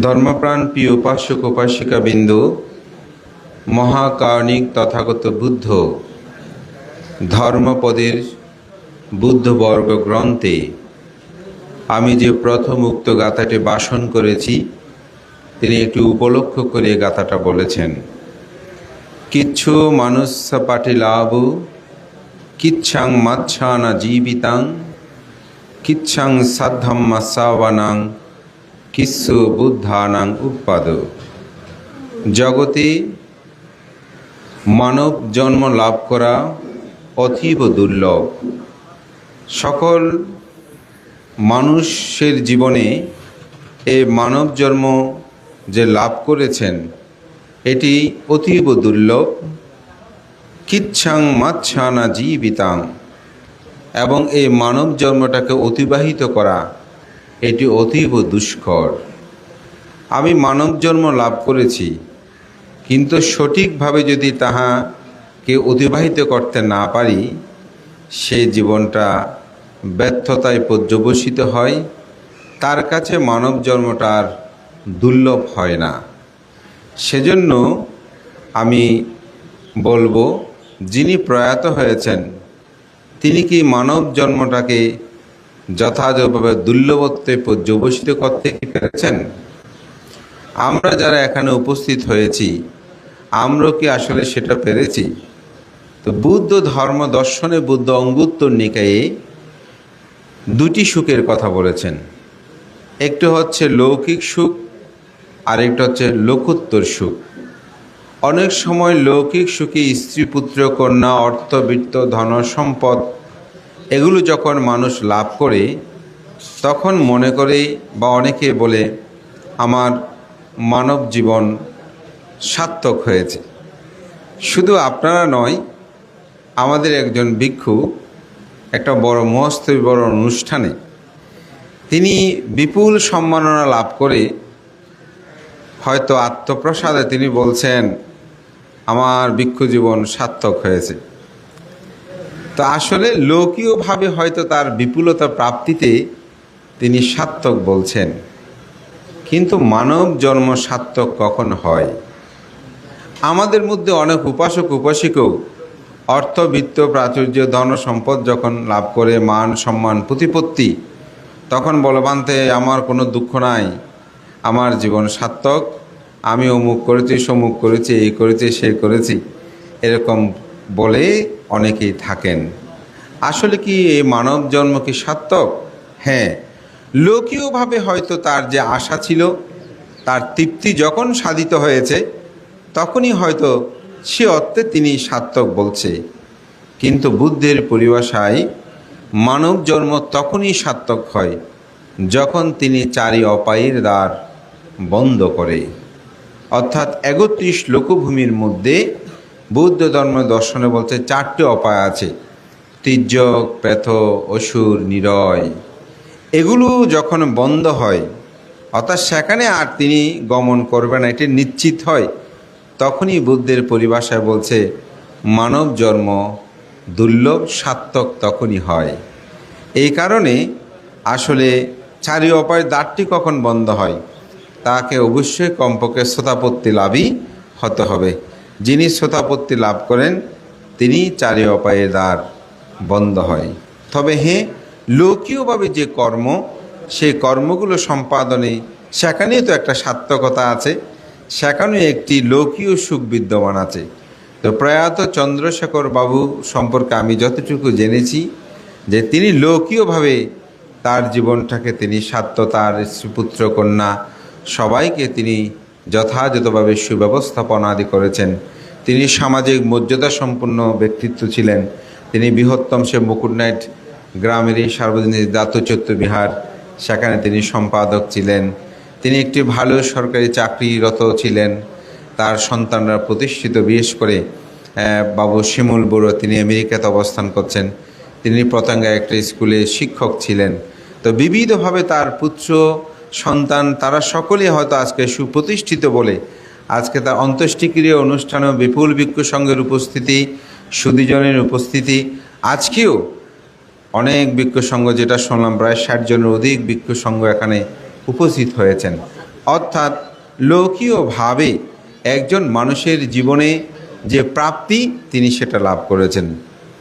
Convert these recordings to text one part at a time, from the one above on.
ধর্মপ্রাণ প্রিয় উপাসক উপাসিকা বিন্দু, মহাকারণিক তথাগত বুদ্ধ, ধর্মপদের বুদ্ধবর্গ গ্রন্থে আমি যে প্রথম উক্ত গাথাটি বাসন করেছি, তিনি একটু উপলক্ষ করে গাথাটা বলেছেন। কিচ্ছু মানুষ পাটিলাভ কিচ্ছাং মাচ্ছানা জীবিতাং, কিচ্ছাং সাধ্যাম্মা সাবানাং কিচ্ছু বুদ্ধানাং উৎপাদ। জগতে মানব জন্ম লাভ করা অতীব দুর্লভ। সকল মানুষের জীবনে এই মানব জন্ম যে লাভ করেছেন, এটি অতীব দুর্লভ। কিচ্ছাং মাচ্ছানা জীবিতাং। এবং এই মানব জন্মটাকে অতিবাহিত করা এটি অতীব দুষ্কর। আমি মানব জন্ম লাভ করেছি, কিন্তু সঠিকভাবে যদি তাহাকে অতিবাহিত করতে না পারি, সে জীবনটা ব্যর্থতায় পর্যবসিত হয়, তার কাছে মানব জন্মটার দুর্লভ হয় না। সেজন্য আমি বলব, যিনি প্রয়াত হয়েছেন, তিনি কি মানব জন্মটাকে যথাযথভাবে দুর্লভত্বে পর্যবসিত করতে পেরেছেন? আমরা যারা এখানে উপস্থিত হয়েছি, আমরা কি আসলে সেটা পেরেছি? তো বুদ্ধ ধর্ম দর্শনে বুদ্ধ অঙ্গুত্তর নিকায়ে দুটি সুখের কথা বলেছেন। একটি হচ্ছে লৌকিক সুখ, আরেকটা হচ্ছে লোকোত্তর সুখ। অনেক সময় লৌকিক সুখী স্ত্রী পুত্র কন্যা, অর্থবিত্ত ধন সম্পদ এগুলো যখন মানুষ লাভ করে, তখন মনে করে বা অনেকে বলে, আমার মানব জীবন সার্থক হয়েছে। শুধু আপনারা নয়, আমাদের একজন ভিক্ষু একটা বড় মস্ত বড় অনুষ্ঠানে, তিনি বিপুল সম্মাননা লাভ করে হয়তো আত্মপ্রসাদে তিনি বলছেন, আমার ভিক্ষু জীবন সার্থক হয়েছে। তা আসলে লৌকীয়ভাবে হয়তো তার বিপুলতা প্রাপ্তিতে তিনি সার্থক বলছেন। কিন্তু মানব জন্ম সার্থক কখন হয়? আমাদের মধ্যে অনেক উপাসক, উপাসিকও অর্থবিত্ত প্রাচুর্য, ধন, সম্পদ যখন লাভ করে, মান, সম্মান, প্রতিপত্তি, তখন বলবান্তে আমার কোনো দুঃখ নাই। আমার জীবন সার্থক। আমি অমুক করেছি, সমুক করেছি, এই করেছি, সে করেছি, এরকম বলে অনেকেই থাকেন। আসলে কি এই মানব জন্ম কি সার্থক? হ্যাঁ লোকীয়ভাবে হয়তো তার যে আশা ছিল, তার তৃপ্তি যখন সাধিত হয়েছে, তখনই হয়তো সে অর্থে তিনি সার্থক বলছে। কিন্তু বুদ্ধের পরিভাষায় মানব জন্ম তখনই সার্থক হয়, যখন তিনি চারি অপায়ের দ্বার বন্ধ করে। অর্থাৎ একত্রিশ লোকভূমির মধ্যে বৌদ্ধ ধর্ম দর্শনে বলতে চারটে অপায় আছে। তির্যক প্রেথ অসুর, নিরয়। এগুলো যখন বন্ধ হয়, অর্থাৎ সেখানে আর তিনি গমন করবেন এটি নিশ্চিত হয়, তখনই বুদ্ধের পরিভাষায় বলছে, মানব জন্ম দুর্লভ, সার্থক তখনই হয়। এই কারণে আসলে চারি অপায় দ্বারটি কখন বন্ধ হয়, তাকে অবশ্যই কমপক্ষে শ্রোতাপত্তি লাভই হতে হবে। যিনি শ্রোতাপত্তি লাভ করেন, তিনি চারি অপায়ের দ্বার বন্ধ হয়। তবে হ্যাঁ লৌকীয়ভাবে যে কর্ম, সেই কর্মগুলো সম্পাদনে সেখানেও তো একটা সার্থকতা আছে সেখানেও একটি লৌকীয় সুখ বিদ্যমান আছে। তো প্রয়াত চন্দ্রশেখর বাবু সম্পর্কে আমি যতটুকু জেনেছি, যে তিনি লৌকীয়ভাবে তার জীবনটাকে তিনি সাত্য, তার সুপুত্র, কন্যা সবাইকে তিনি যথাযথভাবে সুব্যবস্থাপনা আদি করেছেন। তিনি সামাজিক মর্যাদা সম্পন্ন ব্যক্তিত্ব ছিলেন। তিনি বৃহত্তম সে মুকুটনাইট গ্রামেরই সার্বজনীন দাতচত্য বিহার। সেখানে তিনি সম্পাদক ছিলেন। তিনি একটি ভালো সরকারি চাকরিরত ছিলেন। তার সন্তানরা প্রতিষ্ঠিত বিশেষ করে বাবু শিমুল বড়ো, তিনি আমেরিকাতে অবস্থান করছেন। তিনি পতঙ্গা একটা স্কুলে শিক্ষক ছিলেন। তো বিবিধভাবে তার পুত্র, সন্তান, তারা সকলেই হয়তো আজকে সুপ্রতিষ্ঠিত বলে আজকে তার অন্ত্যেষ্টিক্রিয়া অনুষ্ঠানেও বিপুল ভিক্ষু সংঘের উপস্থিতি, সুদীজনের উপস্থিতি। আজকেও অনেক ভিক্ষু সংঘ যেটা শুনলাম প্রায় ষাট জনের অধিক ভিক্ষু সংঘ এখানে উপস্থিত হয়েছেন। অর্থাৎ লৌকীয়ভাবে একজন মানুষের জীবনে যে প্রাপ্তি, তিনি সেটা লাভ করেছেন।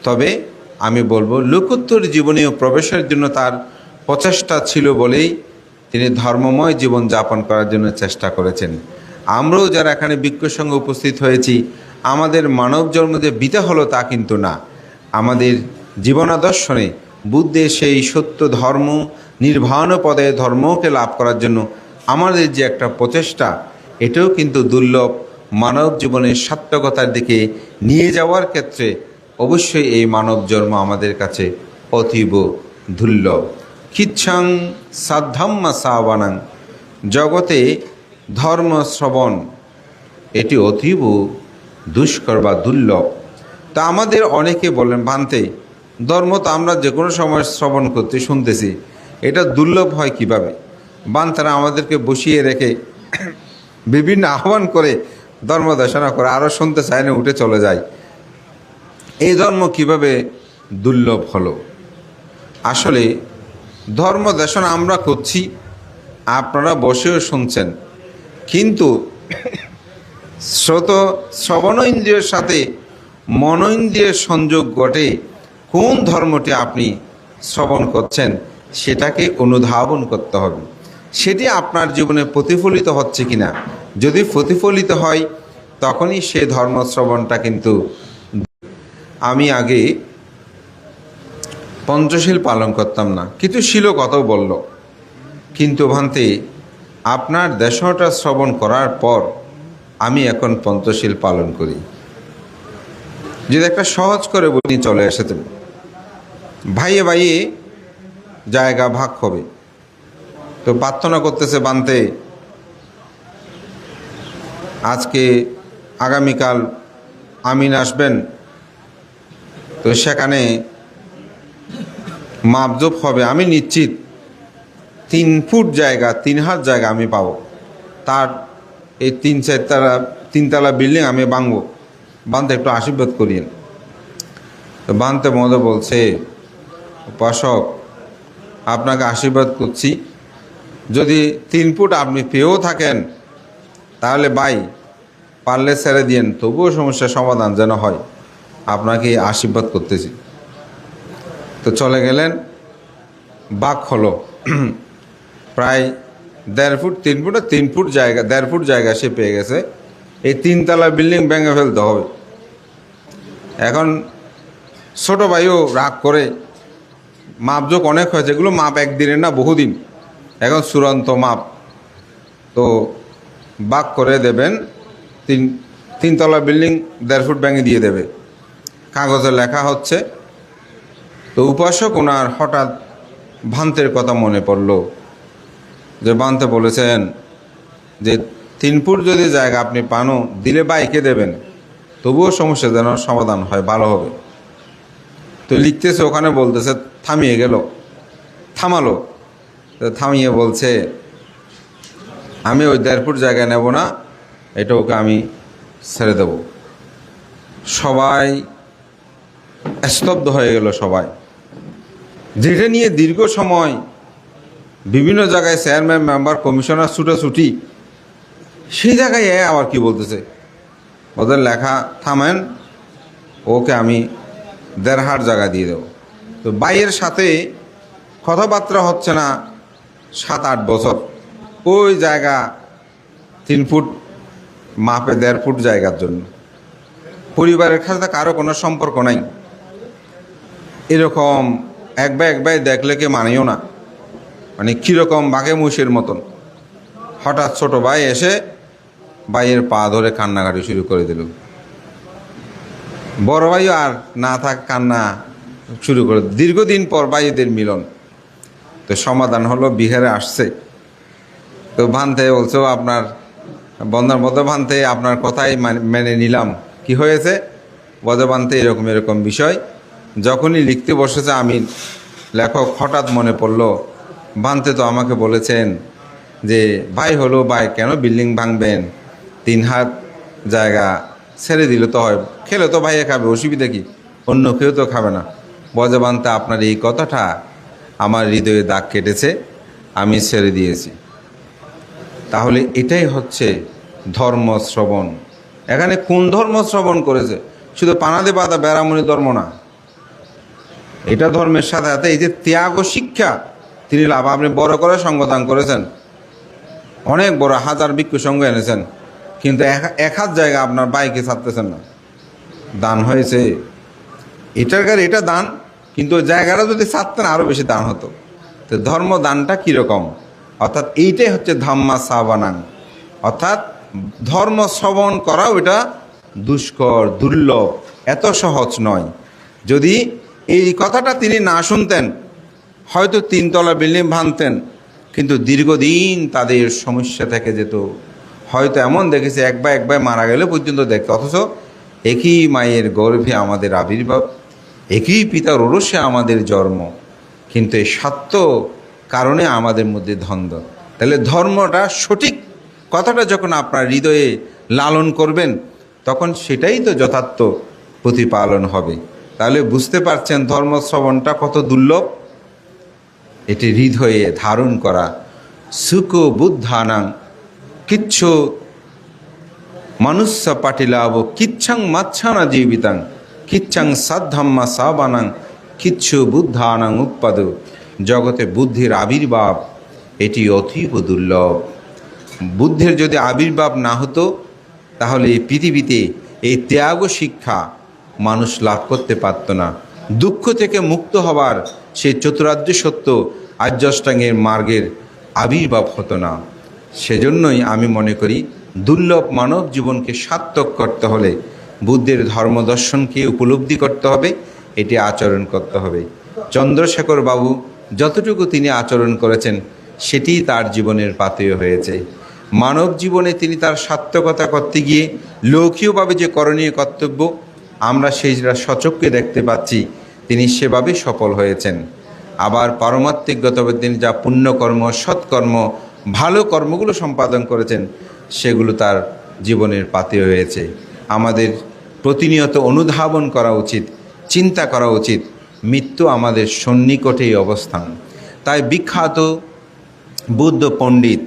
তবে আমি বলব, লোকোত্তর জীবনেও প্রবেশের জন্য তার প্রচেষ্টা ছিল বলেই তিনি ধর্মময় জীবন যাপন করার জন্য চেষ্টা করেছেন। আমরাও যারা এখানে বিজ্ঞর সঙ্গে উপস্থিত হয়েছি, আমাদের মানব জন্ম যে বিতে হলো তা কিন্তু না। আমাদের জীবনাদর্শনে বুদ্ধের সেই সত্য ধর্ম, নির্বাণ পদে ধর্মকে লাভ করার জন্য আমাদের যে একটা প্রচেষ্টা, এটাও কিন্তু দুর্লভ মানব জীবনের সার্থকতার দিকে নিয়ে যাওয়ার ক্ষেত্রে অবশ্যই এই মানব জন্ম আমাদের কাছে অতীব দুর্লভ। কিচ্ছাং সাধ্যাম্মা সাবানাং। জগতে ধর্ম শ্রবণ। এটি অতীব দুষ্কর বা দুর্লভ। তা আমাদের অনেকে বলেন, ভান্তে, ধর্ম তো আমরা যে কোনো সময় শ্রবণ করতে শুনতেছি। এটা দুর্লভ হয় কীভাবে? বান তারা আমাদেরকে বসিয়ে রেখে বিভিন্ন আহ্বান করে ধর্ম দেশনা করে আরও শুনতে চায় না, উঠে চলে যায়। এই ধর্ম কীভাবে দুর্লভ হলো? আসলে ধর্ম দেশনা আমরা করছি, আপনারা বসেও শুনছেন। কিন্তু শ্রোত শ্রবণ ইন্দ্রিয়ের সাথে মন ইন্দ্রিয়ের সংযোগ ঘটে, কোন ধর্মটি আপনি শ্রবণ করছেন সেটাকে অনুধাবন করতে হবে। সেটি আপনার জীবনে প্রতিফলিত হচ্ছে কিনা? যদি প্রতিফলিত হয়, তখনই সে ধর্ম শ্রবণটা কিন্তু আমি আগে পঞ্চশীল পালন করতাম না। কিন্তু শিল কত বলল, কিন্তু ভান্তে আপনার দেশটা শ্রবণ করার পর আমি এখন পঞ্চশীল পালন করি। যদি একটা সহজ করে বলি, চলে এসেছেন ভাইয়ে ভাইয়ে জায়গা ভাগ হবে। তো প্রার্থনা করতেছে বানতে, আজকে আগামীকাল আমিন আসবেন। তো সেখানে মাপজোপ হবে, আমি নিশ্চিত তিন ফুট জায়গা, তিন হাত জায়গা আমি পাবো। তার এই তিন চারতলা, তিনতলা বিল্ডিং আমি বাংবো বানতে একটু আশীর্বাদ করিয়েন। তো বানতে মতো বলছে, উপাসক, আপনাকে আশীর্বাদ করছি। যদি তিন ফুট আপনি পেয়েও থাকেন, তাহলে বাই পারলে ছেড়ে দিয়েন, তবুও সমস্যার সমাধান যেন হয়। আপনাকে আশীর্বাদ করতেছি। তো চলে গেলেন বাঘ হলো প্রায় দেড় ফুট, তিন ফুট আর তিন ফুট জায়গা, দেড় ফুট জায়গা সে পেয়ে গেছে। এই তিনতলা বিল্ডিং ভেঙে ফেলতে হবে। এখন ছোটো ভাইও রাগ করে, মাপজোক অনেক হয়েছে, এগুলো মাপ একদিনের না, বহুদিন। এখন চূড়ান্ত মাপ। তো বাক করে দেবেন, তিন, তিনতলা বিল্ডিং দেড় ফুট ব্যাঙে দিয়ে দেবে। কাগজে লেখা হচ্ছে, তো উপাসক ওনার হঠাৎ ভান্তের কথা মনে পড়ল। যে বানতে বলেছেন যে তিন ফুট যদি জায়গা আপনি পানো দিলে বাইকে দেবেন, তবুও সমস্যা যেন সমাধান হয়, ভালো হবে। তো লিখতেছে, ওখানে বলতেছে, থামিয়ে গেল। থামালো। থামিয়ে বলছে, আমি ওই দেড় ফুট জায়গা নেব না, এটা ওকে আমি ছেড়ে দেব। সবাই স্তব্ধ হয়ে গেল সবাই। যেটা নিয়ে দীর্ঘ সময় বিভিন্ন জায়গায় চেয়ারম্যান মেম্বার কমিশনার ছুটাছুটি, সেই জায়গায় আবার কি বলতেছে? ওদের লেখা থামেন, ওকে আমি দেড় হাট জায়গা দিয়ে দেবো। তো বাইয়ের সাথে কথাবার্তা হচ্ছে না সাত আট বছর। ওই জায়গা তিন ফুট মাপে দেড় ফুট জায়গার জন্য। পরিবারের সাথে কারও কোনো সম্পর্ক নাই। এরকম এক ভাই এক দেখলে কে মানেও না। মানে কীরকম বাঘে মুষের মতন। হঠাৎ ছোট ভাই এসে ভাইয়ের পা ধরে কান্নাকাটি শুরু করে দিল। বড় ভাইও আর না থাক, কান্না শুরু করে দীর্ঘদিন পর ভাইদের মিলন। তো সমাধান হলো, বিহারে আসছে। তো ভান্তে বলছো আপনার বন্ধন বদ্ধ ভান্তে আপনার কথাই মানে- মেনে নিলাম। কি হয়েছে? বদবান্তে এরকম এরকম বিষয়। যখনই লিখতে বসেছে, আমি লেখক হঠাৎ মনে পড়ল ভান্তে তো আমাকে বলেছেন যে, ভাই হলো ভাই, কেন বিল্ডিং ভাঙবেন? তিন হাত জায়গা ছেড়ে দিলে তো হয়, খেলে তো ভাইয়ে খাবে, অসুবিধা কি? অন্য কেউ তো খাবে না। বজবান্তে আপনার এই কথাটা আমার হৃদয়ে দাগ কেটেছে, আমি ছেড়ে দিয়েছি। তাহলে এটাই হচ্ছে ধর্ম শ্রবণ। এখানে কোন ধর্ম শ্রবণ করেছে? শুধু পানাদে পাতা বেড়ামনি ধর্ম না। এটা ধর্মের সাথে সাথে এই যে ত্যাগ শিক্ষা তিনি লাভ আপনি বড় করে সঙ্গদান করেছেন। অনেক বড় হাজার ভিক্ষু সঙ্গ এনেছেন। কিন্তু এক- এক হাত জায়গা আপনার বাইকে ছাড়তেছেন না। দান হয়েছে। এটার কার এটা দান, কিন্তু ওই জায়গাটা যদি ছাড়তেন আরও বেশি দান হতো। তো ধর্ম দানটা কীরকম? অর্থাৎ এইটাই হচ্ছে ধাম্মা সাবানাং। অর্থাৎ ধর্ম শ্রবণ করাও এটা দুষ্কর, দুর্লভ, এত সহজ নয়। যদি এই কথাটা তিনি না শুনতেন হয়তো তিনতলা বিল্ডিং ভাঙতেন, কিন্তু দীর্ঘদিন তাদের সমস্যা থেকে যেত। হয়তো এমন দেখেছে একবার একবার মারা গেলে পর্যন্ত দেখতে অথচ একই মায়ের গর্ভে আমাদের আবির্ভাব, একই পিতার ওরসে আমাদের জন্ম। কিন্তু এই সত্য কারণে আমাদের মধ্যে দ্বন্দ্ব। তাহলে ধর্মটা সঠিক কথাটা যখন আপনার হৃদয়ে লালন করবেন, তখন সেটাই তো যথার্থ প্রতিপালন হবে। তাহলে বুঝতে পারছেন ধর্ম শ্রবণটা কত দুর্লভ? এটি হৃদয়ে ধারণ করা। সুখ বুদ্ধানাং, কিচ্ছু মনুষ্য পাটিলাভ, কিচ্ছাং মাচ্ছানা জীবিতাং, কিচ্ছাং সাধ্যাম্মা সাবানাং, কিচ্ছু বুদ্ধানাং উৎপাদ। জগতে বুদ্ধির আবির্ভাব, এটি অতীব দুর্লভ। বুদ্ধের যদি আবির্ভাব না হতো, তাহলে এই পৃথিবীতে এই ত্যাগ শিক্ষা মানুষ লাভ করতে পারত না। দুঃখ থেকে মুক্ত হবার সেই চতুরার্য সত্য আর্যষ্টাঙ্গের মার্গের আবির্ভাব হতো না। সেজন্যই আমি মনে করি, দুর্লভ মানব জীবনকে সার্থক করতে হলে বুদ্ধের ধর্ম দর্শনকে উপলব্ধি করতে হবে, এটি আচরণ করতে হবে। চন্দ্রশেখর বাবু যতটুকু তিনি আচরণ করেছেন, সেটি তার জীবনের পাথেয় হয়েছে। মানব জীবনে তিনি তার সার্থকতা করতে গিয়ে লৌকীয়ভাবে যে করণীয় কর্তব্য, আমরা সেইটা সচক্ষে দেখতে পাচ্ছি, তিনি সেভাবে সফল হয়েছেন। আবার পারমাত্মিকগতভাবে তিনি যা পুণ্যকর্ম, সৎকর্ম, ভালো কর্মগুলো সম্পাদন করেছেন, সেগুলো তার জীবনের পাতে হয়েছে আমাদের প্রতিনিয়ত অনুধাবন করা উচিত, চিন্তা করা উচিত, মৃত্যু আমাদের সন্নিকটেই অবস্থান। তাই বিখ্যাত বুদ্ধ পণ্ডিত,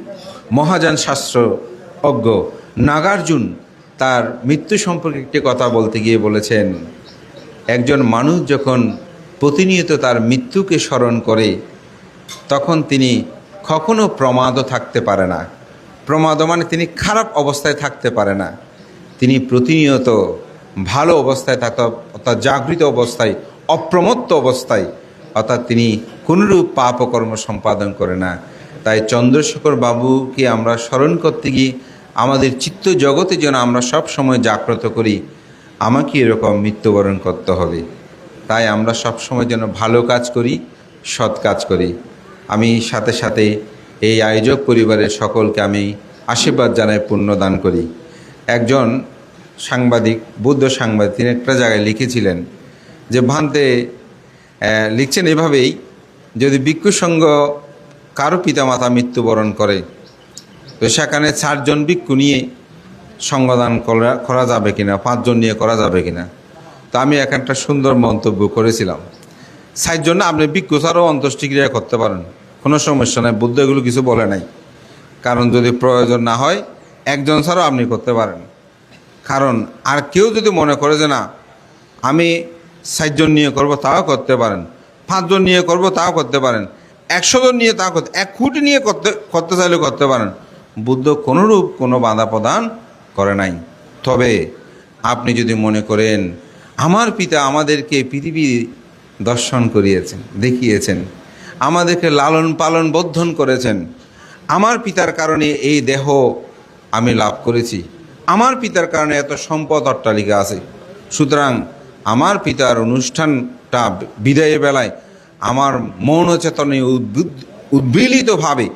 মহাযান শাস্ত্র অজ্ঞ নাগার্জুন তার মৃত্যু সম্পর্কে একটি কথা বলতে গিয়ে বলেছেন, একজন মানুষ যখন প্রতিনিয়ত তার মৃত্যুকে স্মরণ করে, তখন তিনি কখনো প্রমাদও থাকতে পারে না। প্রমাদ মানে তিনি খারাপ অবস্থায় থাকতে পারে না। তিনি প্রতিনিয়ত ভালো অবস্থায় থাকতে অর্থাৎ জাগৃত অবস্থায়, অপ্রমত্ত অবস্থায়, অর্থাৎ তিনি কোনরূপ পাপকর্ম সম্পাদন করে না। তাই চন্দ্রশেখর বাবুকে আমরা স্মরণ করতে গিয়ে আমাদের চিত্ত জগতে যেন আমরা সব সময় জাগ্রত করি, আমাকে এরকম মৃত্যুবরণ করতে হবে। তাই আমরা সব সময় যেন ভালো কাজ করি, সৎ কাজ করি। আমি সাথে সাথে এই আয়োজক পরিবারের সকলকে আমি আশীর্বাদ জানাই পুণ্যদান করি। একজন সাংবাদিক, বুদ্ধ সাংবাদিক, তিনি একটা জায়গায় লিখেছিলেন যে, ভান্তে লিখছেন এভাবেই, যদি ভিক্ষু সঙ্গ কারও পিতামাতা মৃত্যুবরণ করে, তো সেখানে চারজন ভিক্ষু নিয়ে সঙ্গদান করা করা যাবে কিনা, পাঁচজন নিয়ে করা যাবে কিনা? তো আমি এক একটা সুন্দর মন্তব্য করেছিলাম। ষাটজন জন্য আপনি ছাড়াও অন্ত্যেষ্টিক্রিয়া করতে পারেন। কোনো সমস্যা নাই, বুদ্ধ এগুলো কিছু বলে নাই। কারণ যদি প্রয়োজন না হয়, একজন ছাড়াও আপনি করতে পারেন। কারণ আর কেউ যদি মনে করে যে না, আমি ষাটজন নিয়ে করব তাও করতে পারেন, পাঁচজন নিয়ে করব তাও করতে পারেন, একশো জন নিয়ে তাও করতে, এক কোটি নিয়ে করতে করতে চাইলে করতে পারেন। বুদ্ধ কোনোরূপ কোনো বাধা প্রদান করে নাই। তবে আপনি যদি মনে করেন আমার পিতা আমাদেরকে পৃথিবী দর্শন করিয়েছেন, দেখিয়েছেন, আমাদেরকে লালন পালন বর্ধন করেছেন। আমার পিতার কারণে এই দেহ আমি লাভ করেছি। আমার পিতার কারণে এত সম্পদ অট্টালিকা আছে। সুতরাং আমার পিতার অনুষ্ঠানটা বিদায়ের বেলায় আমার মন চেতনে উদ্বেলিতভাবে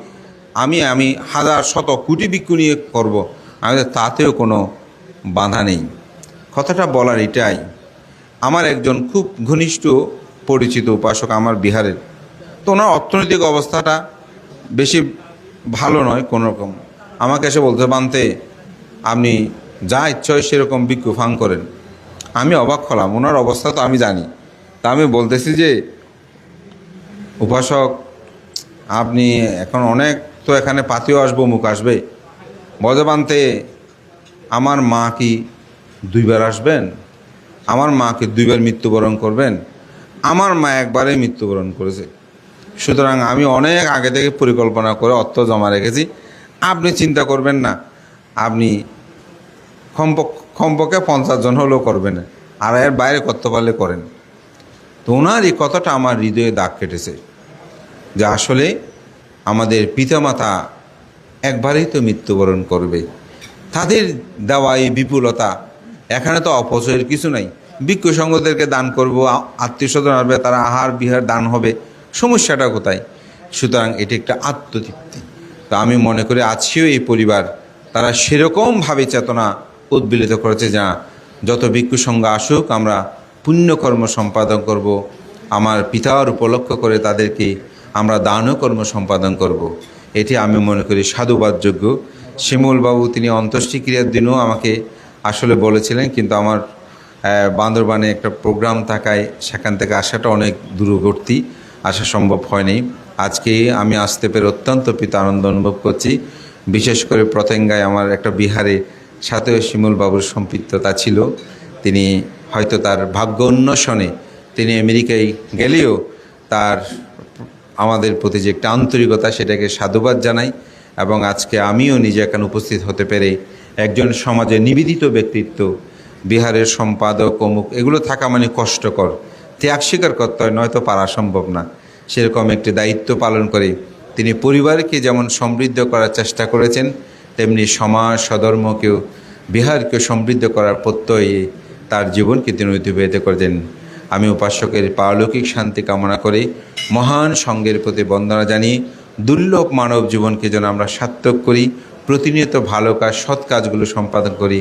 আমি আমি হাজার শত কোটি ভিক্ষু নিয়ে করব। আমাদের তাতেও কোনো বাধা নেই। কথাটা বলার এটাই। আমার একজন খুব ঘনিষ্ঠ পরিচিত উপাসক আমার বিহারের। তো ওনার অর্থনৈতিক অবস্থাটা বেশি ভালো নয় কোনো রকম আমাকে এসে বলতে, বানতে, আপনি যা ইচ্ছা হয় সেরকম ভিক্ষু ফাং করেন। আমি অবাক হলাম, ওনার অবস্থা তো আমি জানি। তা আমি বলতেছি যে, উপাসক, আপনি এখন অনেক তো এখানে পাতিও আসব, মুখ আসবে। বজবান্তে আমার মা কি দুইবার আসবেন? আমার মাকে দুইবার মৃত্যুবরণ করবেন? আমার মা একবারে মৃত্যুবরণ করেছে। সুতরাং আমি অনেক আগে থেকে পরিকল্পনা করে অর্থ জমা রেখেছি। আপনি চিন্তা করবেন না। আপনি কমপক- কমপক্ষে পঞ্চাশ জন হলেও করবেন। আর এর বাইরে করতে পারলে করেন। তো ওনার এই কথাটা আমার হৃদয়ে দাগ কেটেছে যে আসলে আমাদের পিতামাতা একবারেই তো মৃত্যুবরণ করবে। তাদের দেওয়া এই বিপুলতা এখানে তো অপচয়ের কিছু নাই। ভিক্ষু সঙ্গদেরকে দান করব আত্মীয় স্বজন আসবে, তারা আহার বিহার দান হবে। সমস্যাটা কোথায়? সুতরাং এটি একটা আত্মতৃপ্তি। তো আমি মনে করি আজকেও এই পরিবার তারা সেরকমভাবে চেতনা উদ্বেলিত করেছে যা যত ভিক্ষু সঙ্গ আসুক, আমরা পুণ্যকর্ম সম্পাদন করব, আমার পিতার উপলক্ষ করে তাদেরকে আমরা দানও কর্ম সম্পাদন করব। এটি আমি মনে করি সাধুবাদযোগ্য। শিমুলবাবু, তিনি অন্ত্যেষ্টিক্রিয়ার দিনও আমাকে আসলে বলেছিলেন, কিন্তু আমার বান্দরবানে একটা প্রোগ্রাম থাকায় সেখান থেকে আসাটা অনেক দূরবর্তী, আসা সম্ভব হয়নি। আজকে আমি আসতে পেরে অত্যন্ত পিত আনন্দ অনুভব করছি। বিশেষ করে প্রতেঙ্গায় আমার একটা বিহারে সাথেও শিমুলবাবুর সম্পৃক্ততা ছিল। তিনি হয়তো তার ভাগ্য উন্নয়নে তিনি আমেরিকায় গেলেও তার আমাদের প্রতি যে একটা আন্তরিকতা, সেটাকে সাধুবাদ জানাই এবং আজকে আমিও নিজে এখানে উপস্থিত হতে পেরে একজন সমাজে নিবেদিত ব্যক্তিত্ব, বিহারের সম্পাদক অমুক, এগুলো থাকা মানে কষ্টকর। ত্যাগ স্বীকার করতে হয়, নয়তো পারা সম্ভব না। সেরকম একটি দায়িত্ব পালন করে তিনি পরিবারকে যেমন সমৃদ্ধ করার চেষ্টা করেছেন, তেমনি সমাজ সধর্মকেও বিহারকে সমৃদ্ধ করার প্রত্যয়ে তার জীবনকে তিনি অতিবাহিত করেছেন। আমি উপাসকের পারলৌকিক শান্তি কামনা করে মহান সঙ্গের প্রতি বন্দনা জানিয়ে দুর্লভ মানব জীবনকে যেন আমরা সার্থক করি প্রতিনিয়ত ভালো কাজ, সৎ কাজগুলো সম্পাদন করি।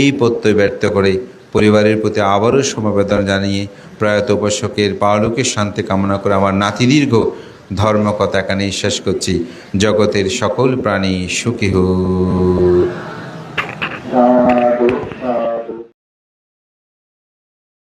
এই প্রত্যয় ব্যর্থ করে পরিবারের প্রতি আবারও সমবেদনা জানিয়ে প্রয়াত উপাসকের পাওলোকের শান্তি কামনা করে আমার নাতিদীর্ঘ ধর্মকথা এখানে শেষ করছি। জগতের সকল প্রাণী সুখী হোক।